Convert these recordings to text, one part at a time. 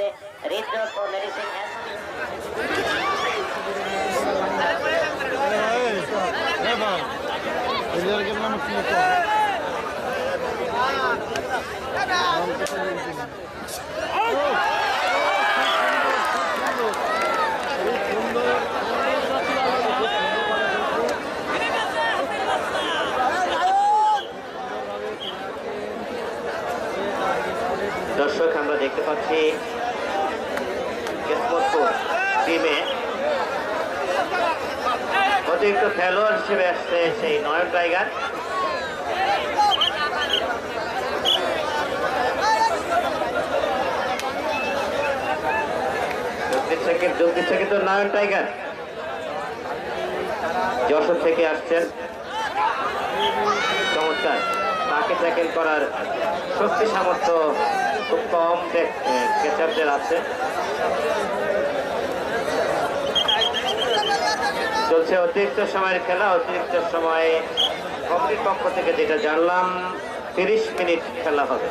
রয়েছে হৃদরোগ ও মেডিসিন দর্শক আমরা দেখতে পাচ্ছি টিমে। অতিরিক্ত খেলোয়াড় হিসেবে আসছে সেই নয়ন টাইগার। কিন্তু নয়ন টাইগার। যশোর থেকে আসছেন। চমৎকার। তাকে ট্যাকেল করার শক্তি সামর্থ্য খুব কম কেচারদের আছে। চলছে অতিরিক্ত সময়ের খেলা, অতিরিক্ত সময়ে কমিটির পক্ষ থেকে যেটা জানলাম, তিরিশ মিনিট খেলা হবে।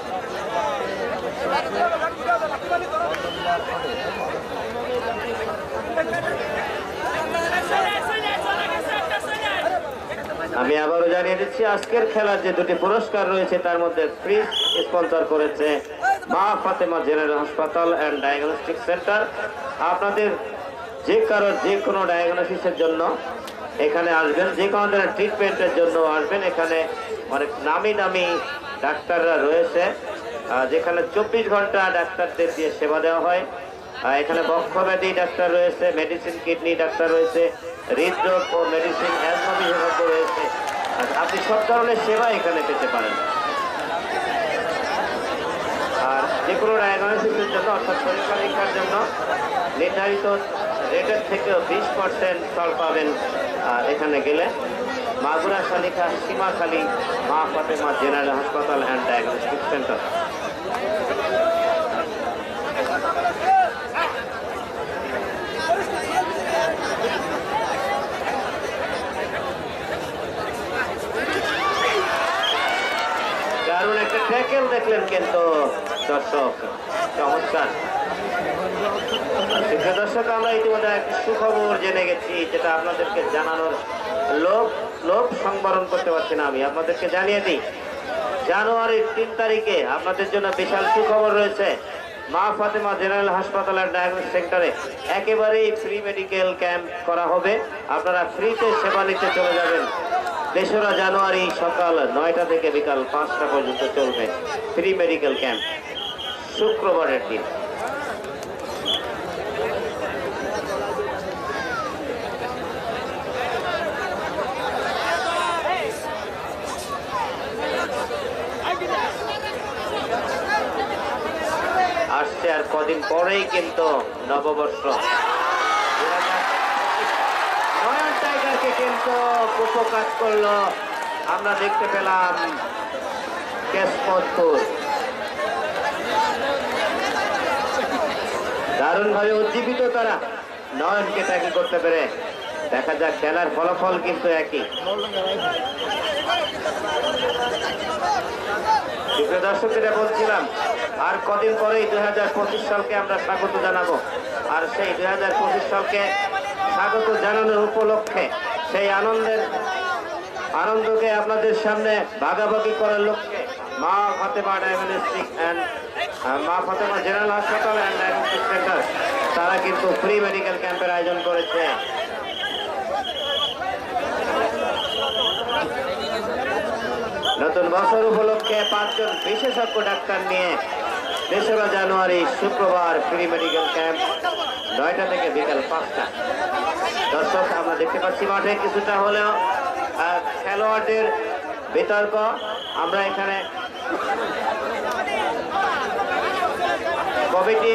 আমি আবারও জানিয়ে দিচ্ছি, আজকের খেলার যে দুটি পুরস্কার রয়েছে, তার মধ্যে ফ্রিজ স্পন্সর করেছে মা ফাতেমা জেনারেল হাসপাতাল অ্যান্ড ডায়াগনস্টিক সেন্টার আপনাদের যে কারোর যে কোনো ডায়াগনোসিসের জন্য এখানে আসবেন, যে কোনো ধরনের ট্রিটমেন্টের জন্য আসবেন। এখানে অনেক নামি নামি ডাক্তাররা রয়েছে যেখানে চব্বিশ ঘণ্টা ডাক্তারদের দিয়ে সেবা দেওয়া হয়। এখানে বক্ষব্যাধি ডাক্তার রয়েছে মেডিসিন কিডনি ডাক্তার রয়েছে, হৃদরোগ ও মেডিসিন অ্যাজমা বিশেষজ্ঞ রয়েছে। আপনি সব ধরনের সেবা এখানে পেতে পারেন। আর যে কোনো ডায়াগনোসিসের জন্য, অর্থাৎ শরীর নিরীক্ষার জন্য নির্ধারিত রেটের থেকেও বিশ পার্সেন্ট ছাড় পাবেন এখানে গেলে। মাগুরা শালিকা সীমাখালী, মা ফাতেমা জেনারেল হাসপাতাল অ্যান্ড ডায়াগনস্টিক সেন্টার ট্যাকেল দেখলেন কিন্তু দর্শক, চমৎকার। দর্শক, আমরা ইতিমধ্যে একটি সুখবর জেনে গেছি, যেটা আপনাদেরকে জানানোর লোভ লোভ সংবরণ করতে পারছি না আমি। আপনাদেরকে জানিয়ে দিই, জানুয়ারির তিন তারিখে আপনাদের জন্য বিশাল সুখবর রয়েছে। মা ফাতেমা জেনারেল হাসপাতালের ডায়াগনোস সেন্টারে একেবারেই ফ্রি মেডিকেল ক্যাম্প করা হবে। আপনারা ফ্রিতে সেবা নিতে চলে যাবেন। তেসরা জানুয়ারি সকাল নয়টা থেকে বিকাল পাঁচটা পর্যন্ত চলবে ফ্রি মেডিকেল ক্যাম্প শুক্রবারের দিন। আসছে আর কদিন পরেই কিন্তু নববর্ষ। টাইগারকে কিন্তু উপকাজ করল। আমরা দেখতে পেলাম দারুণ ভাবে উজ্জীবিত তারা। নয়নকে ট্যাকেল করতে পেরে। দেখা যাক খেলার ফলাফল কিন্তু একই। প্রিয় দর্শক, যেটা বলছিলাম, আর কদিন পরেই দুই হাজার পঁচিশ সালকে আমরা স্বাগত জানাব। আর সেই দুই হাজার পঁচিশ সালকে স্বাগত জানানোর উপলক্ষে সেই আনন্দের আনন্দকে আপনাদের সামনে ভাগাভাগি করার লক্ষ্যে মা ফাতেমা ডায়াগনস্টিক অ্যান্ড মা ফাতেমা জেনারেল হাসপাতাল অ্যান্ড ডায়াগনস্টিক সেন্টার, তারা কিন্তু ফ্রি মেডিকেল ক্যাম্পের আয়োজন করেছে। নতুন বছর উপলক্ষে পাঁচজন বিশেষজ্ঞ ডাক্তার নিয়ে তেসরা জানুয়ারি শুক্রবার ফ্রি মেডিকেল ক্যাম্প, নয়টা থেকে বিকাল পাঁচটা। দর্শক, আমরা দেখতে পাচ্ছি মাঠে কিছুটা হলেও খেলোয়াড়দের বিতর্ক। আমরা এখানে কমিটি